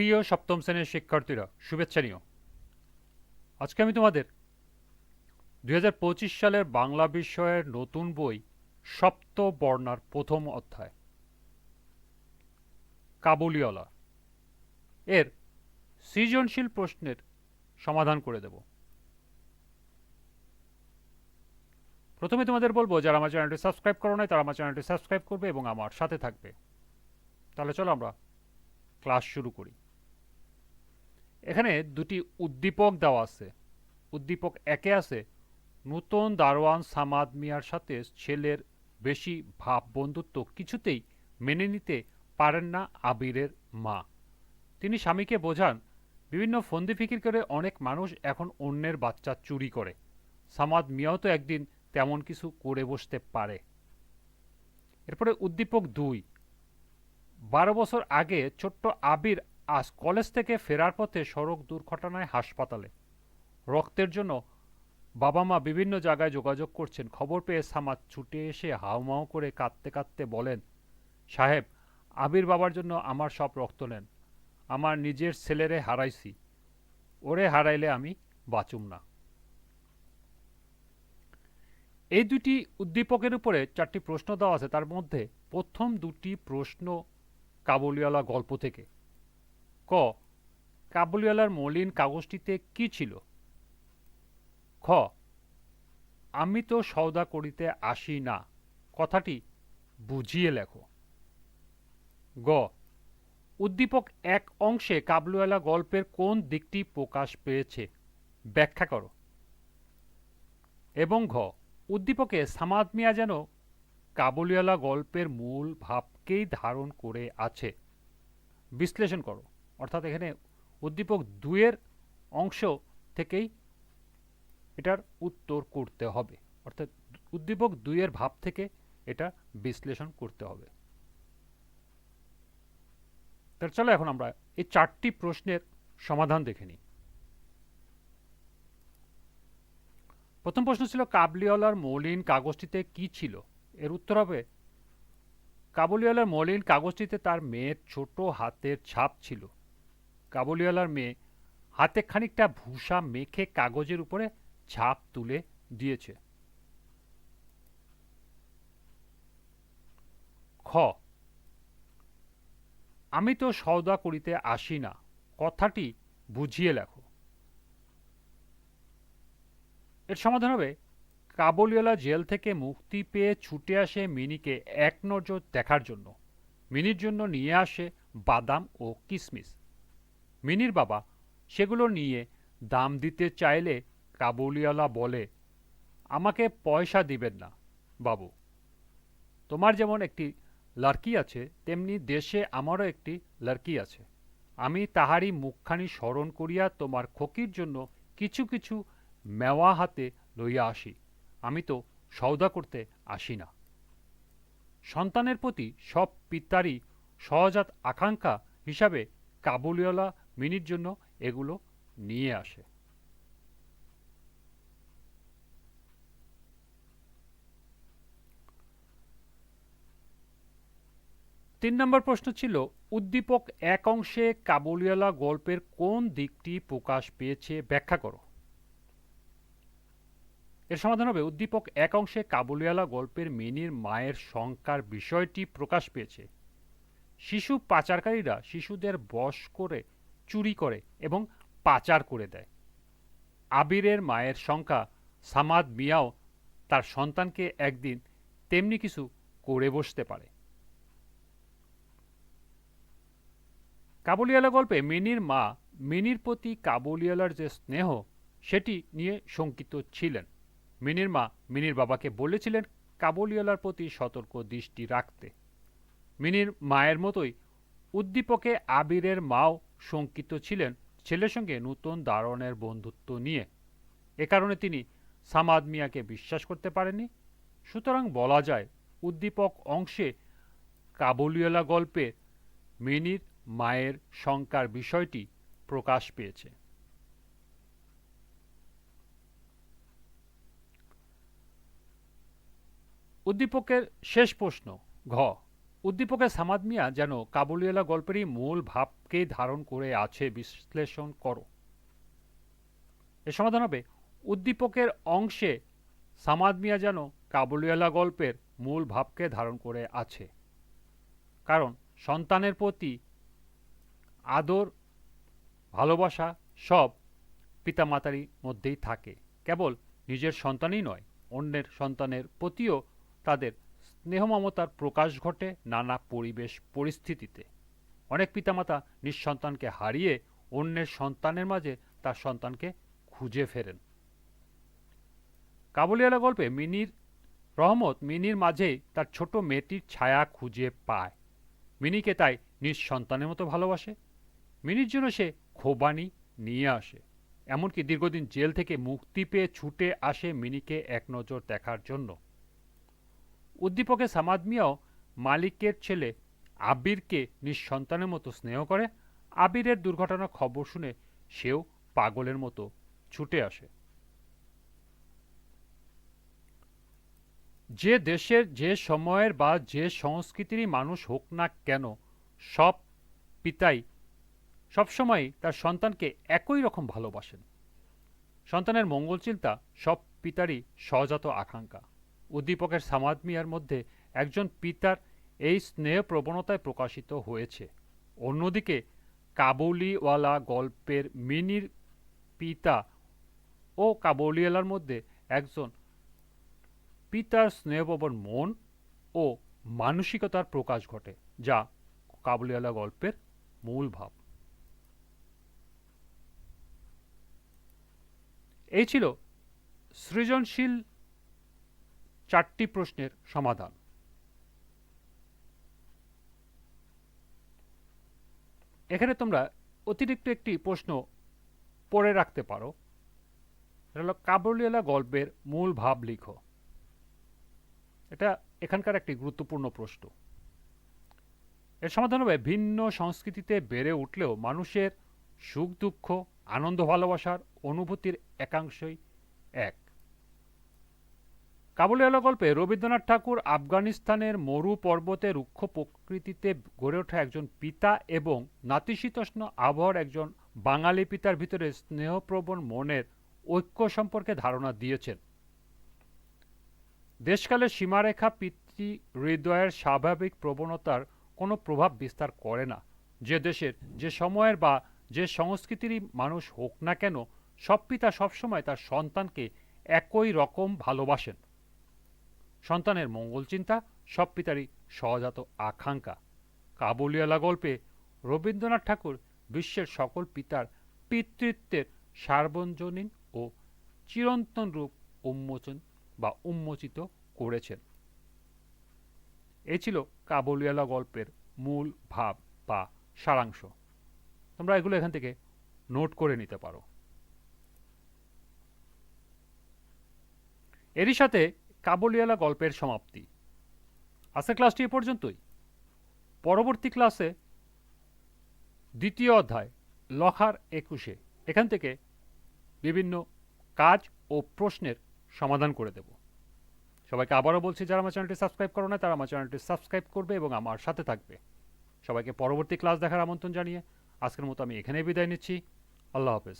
প্রিয় সপ্তম শ্রেণির শিক্ষার্থীরা, শুভেচ্ছা নিও। আজকে আমি তোমাদের দু হাজার পঁচিশ সালের বাংলা বিষয়ের নতুন বই সপ্ত বর্ণার প্রথম অধ্যায়, কাবুলিওয়ালা। এর সৃজনশীল প্রশ্নের সমাধান করে দেব। প্রথমে তোমাদের বলব, যারা আমার চ্যানেলটি সাবস্ক্রাইব করো নাই, তারা আমার চ্যানেলটি সাবস্ক্রাইব করবে এবং আমার সাথে থাকবে। তাহলে চলো আমরা ক্লাস শুরু করি। এখানে দুটি উদ্দীপক দেওয়া আছে। উদ্দীপক একে আছে, নূতন দারোয়ান সামাদ মিয়ার সাথে ছেলের বেশি ভাব বন্ধুত্ব কিছুতেই মেনে নিতে পারেন না আবিরের মা। তিনি স্বামীকে বোঝান, বিভিন্ন ফন্দি ফিকির করে অনেক মানুষ এখন অন্যের বাচ্চা চুরি করে। সামাদ মিয়াও তো একদিন তেমন কিছু করে বসতে পারে। এরপরে উদ্দীপক দুই, বারো বছর আগে ছোট্ট আবির আজ কলেজ থেকে ফেরার পথে সড়ক দুর্ঘটনায় হাসপাতালে। রক্তের জন্য বাবা মা বিভিন্ন জায়গায় যোগাযোগ করছেন। খবর পেয়ে সামাদ ছুটে এসে হাউমাউ করে কাঁদতে কাঁদতে বলেন, সাহেব, আবির বাবার জন্য আমার সব রক্ত নেন। আমার নিজের ছেলেরে হারাইছি। ওরে হারাইলে আমি বাঁচুম না। এই দুটি উদ্দীপকের উপরে চারটি প্রশ্ন দেওয়া আছে। তার মধ্যে প্রথম দুটি প্রশ্ন কাবুলিওয়ালা গল্প থেকে। ক, কাবুলিওয়ালার মলিন কাগজটিতে কি ছিল? খ, আমি তো সওদা করিতে আসি না, কথাটি বুঝিয়ে লেখো। গ, উদ্দীপক এক অংশে কাবুলিওয়ালা গল্পের কোন দিকটি প্রকাশ পেয়েছে, ব্যাখ্যা করো। এবং ঘ, উদ্দীপকে সামাদ মিয়া যেন কাবুলিওয়ালা গল্পের মূল ভাবকেই ধারণ করে আছে। বিশ্লেষণ করো। অর্থাৎ এখানে উদ্দীপক দুয়ের অংশ থেকেই এটার উত্তর করতে হবে। অর্থাৎ উদ্দীপক দুইয়ের ভাব থেকে এটা বিশ্লেষণ করতে হবে। তাহলে চলো এখন আমরা এই চারটি প্রশ্নের সমাধান দেখে নিই। প্রথম প্রশ্ন ছিল, কাবলিওয়ালার মলিন কাগজটিতে কি ছিল? এর উত্তর হবে, কাবুলিওয়ালার মলিন কাগজটিতে তার মেয়ের ছোট হাতের ছাপ ছিল। কাবুলিওয়ালার মেয়ে হাতে খানিকটা ভূষা মেখে কাগজের উপরে ছাপ তুলে দিয়েছে। খ। আমি তো সওদা করিতে আসি না, কথাটি বুঝিয়ে লেখো। এর সমাধান হবে, কাবুলিওয়ালা জেল থেকে মুক্তি পেয়ে ছুটে আসে মিনিকে এক নজর দেখার জন্য। মিনির জন্য নিয়ে আসে বাদাম ও কিসমিস। মিনির বাবা সেগুলো নিয়ে দাম দিতে চাইলে কাবুলিওয়ালা বলে, আমাকে পয়সা দিবেন না, বাবু। তোমার যেমন একটি লড়কি আছে, তেমনি দেশে আমারও একটি লড়কি আছে। আমি তাহারই মুখখানি স্মরণ করিয়া তোমার খকির জন্য কিছু কিছু মেওয়া হাতে লইয়া আসি। আমি তো সওদা করতে আসি না। সন্তানের প্রতি সব পিতারই সহজাত আকাঙ্ক্ষা হিসাবে কাবুলিওয়ালা মিনির জন্য এগুলো নিয়ে আসে। তিন নম্বর প্রশ্ন ছিল, উদ্দীপক এক অংশে কাবুলিওয়ালা গল্পের কোন দিকটি প্রকাশ পেয়েছে ব্যাখ্যা করো। এর সমাধান হবে, উদ্দীপক এক অংশে কাবুলিওয়ালা গল্পের মিনির মায়ের শঙ্কার বিষয়টি প্রকাশ পেয়েছে। শিশু পাচারকারীরা শিশুদের বশ করে চুরি করে এবং পাচার করে দেয়। আবিরের মায়ের শঙ্কা সামাদ মিয়াও তার সন্তানকে একদিন তেমনি কিছু করে বসতে পারে। কাবুলিওয়ালা গল্পে মিনির মা মিনির প্রতি কাবুলিওয়ালার যে স্নেহ, সেটি নিয়ে শঙ্কিত ছিলেন। মিনির মা মিনির বাবাকে বলেছিলেন কাবুলিওয়ালার প্রতি সতর্ক দৃষ্টি রাখতে। মিনির মায়ের মতোই উদ্দীপকে আবিরের মাও শঙ্কিত ছিলেন ছেলের সঙ্গে নতুন দারণের বন্ধুত্ব নিয়ে। এ কারণে তিনি সামাদ মিয়াকে বিশ্বাস করতে পারেননি। সুতরাং বলা যায়, উদ্দীপক অংশে কাবুলিওয়ালা গল্পে মিনির মায়ের শঙ্কার বিষয়টি প্রকাশ পেয়েছে। উদ্দীপকের শেষ প্রশ্ন, ঘ উদ্দীপকের সামাদ মিয়া যেন কাবুলিওয়ালা গল্পেরই মূল ভাবকে ধারণ করে আছে, বিশ্লেষণ করো। এর সমাধান হবে, উদ্দীপকের অংশে সামাদ মিয়া যেন কাবুলিওয়ালা গল্পের মূল ভাবকে ধারণ করে আছে। কারণ সন্তানের প্রতি আদর, ভালোবাসা সব পিতামাতারই মধ্যেই থাকে। কেবল নিজের সন্তানই নয়, অন্যের সন্তানের প্রতিও তাদের স্নেহ মমতার প্রকাশ ঘটে নানা পরিবেশ পরিস্থিতিতে। অনেক পিতামাতা নিঃসন্তানকে হারিয়ে অন্যের সন্তানের মাঝে তার সন্তানকে খুঁজে ফেরেন। কাবুলিওয়ালা গল্পে মিনির, রহমত মিনির মাঝেই তার ছোট মেয়েটির ছায়া খুঁজে পায়। মিনিকে তাই নিজ সন্তানের মতো ভালোবাসে। মিনির জন্য সে খোবানি নিয়ে আসে। এমনকি দীর্ঘদিন জেল থেকে মুক্তি পেয়ে ছুটে আসে মিনিকে এক নজর দেখার জন্য। উদ্দীপকে সামাদ মিয়াও মালিকের ছেলে আবিরকে নিজ সন্তানের মতো স্নেহ করে। আবিরের দুর্ঘটনার খবর শুনে সেও পাগলের মতো ছুটে আসে। যে দেশের, যে সময়ের বা যে সংস্কৃতিরই মানুষ হোক না কেন, সব পিতাই সবসময় তার সন্তানকে একই রকম ভালোবাসেন। সন্তানের মঙ্গল চিন্তা সব পিতারই সহজাত আকাঙ্ক্ষা। উদ্দীপকের সামাদ মিয়ার মধ্যে একজন পিতার এই স্নেহ প্রবণতায় প্রকাশিত হয়েছে। অন্যদিকে, কাবুলিওয়ালা গল্পের মিনির পিতা ও কাবুলিওয়ালার মধ্যে একজন পিতার স্নেহপ্রবণ মন ও মানসিকতার প্রকাশ ঘটে, যা কাবুলিওয়ালা গল্পের মূল ভাব। এই ছিল সৃজনশীল চারটি প্রশ্নের সমাধান। এখানে তোমরা অতিরিক্ত একটি প্রশ্ন পড়ে রাখতে পারো। এটা হলো, কাবুলিওয়ালা গল্পের মূল ভাব লিখো। এটা এখানকার একটি গুরুত্বপূর্ণ প্রশ্ন। এর সমাধান হবে, ভিন্ন সংস্কৃতিতে বেড়ে উঠলেও মানুষের সুখ দুঃখ আনন্দ ভালোবাসার অনুভূতির একাংশই এক। কাবুলিওয়ালা গল্পে রবীন্দ্রনাথ ঠাকুর আফগানিস্তানের মরু পর্বতে রুক্ষ প্রকৃতিতে গড়ে ওঠা একজন পিতা এবং নাতিশীতোষ্ণ আবহাওয়ার একজন বাঙালি পিতার ভিতরে স্নেহপ্রবণ মনের ঐক্য সম্পর্কে ধারণা দিয়েছেন। দেশকালের সীমারেখা পিতৃ হৃদয়ের স্বাভাবিক প্রবণতার কোনো প্রভাব বিস্তার করে না। যে দেশের, যে সময়ের বা যে সংস্কৃতিরই মানুষ হোক না কেন, সব পিতা সবসময় তার সন্তানকে একই রকম ভালোবাসেন। সন্তানের মঙ্গল চিন্তা, সব পিতারই সহজাত আকাঙ্ক্ষা। কাবুলিওয়ালা গল্পে রবীন্দ্রনাথ ঠাকুর বিশ্বের সকল পিতার পিতৃত্বের সার্বজনীন ও চিরন্তন রূপ উন্মোচন বা উন্মোচিত করেছেন। এ ছিল কাবুলিওয়ালা গল্পের মূল ভাব বা সারাংশ। তোমরা এগুলো এখান থেকে নোট করে নিতে পারো। এরই সাথে কাবুলিওয়ালা গল্পের সমাপ্তি। আজকের ক্লাসটি এ পর্যন্তই। পরবর্তী ক্লাসে দ্বিতীয় অধ্যায়, লখার একুশে, এখান থেকে বিভিন্ন কাজ ও প্রশ্নের সমাধান করে দেব। সবাইকে আবারও বলছি, যারা আমার চ্যানেলটি সাবস্ক্রাইব করো না, তারা আমার চ্যানেলটি সাবস্ক্রাইব করবে এবং আমার সাথে থাকবে। সবাইকে পরবর্তী ক্লাস দেখার আমন্ত্রণ জানিয়ে আজকের মতো আমি এখানেই বিদায় নিচ্ছি। আল্লাহ হাফেজ।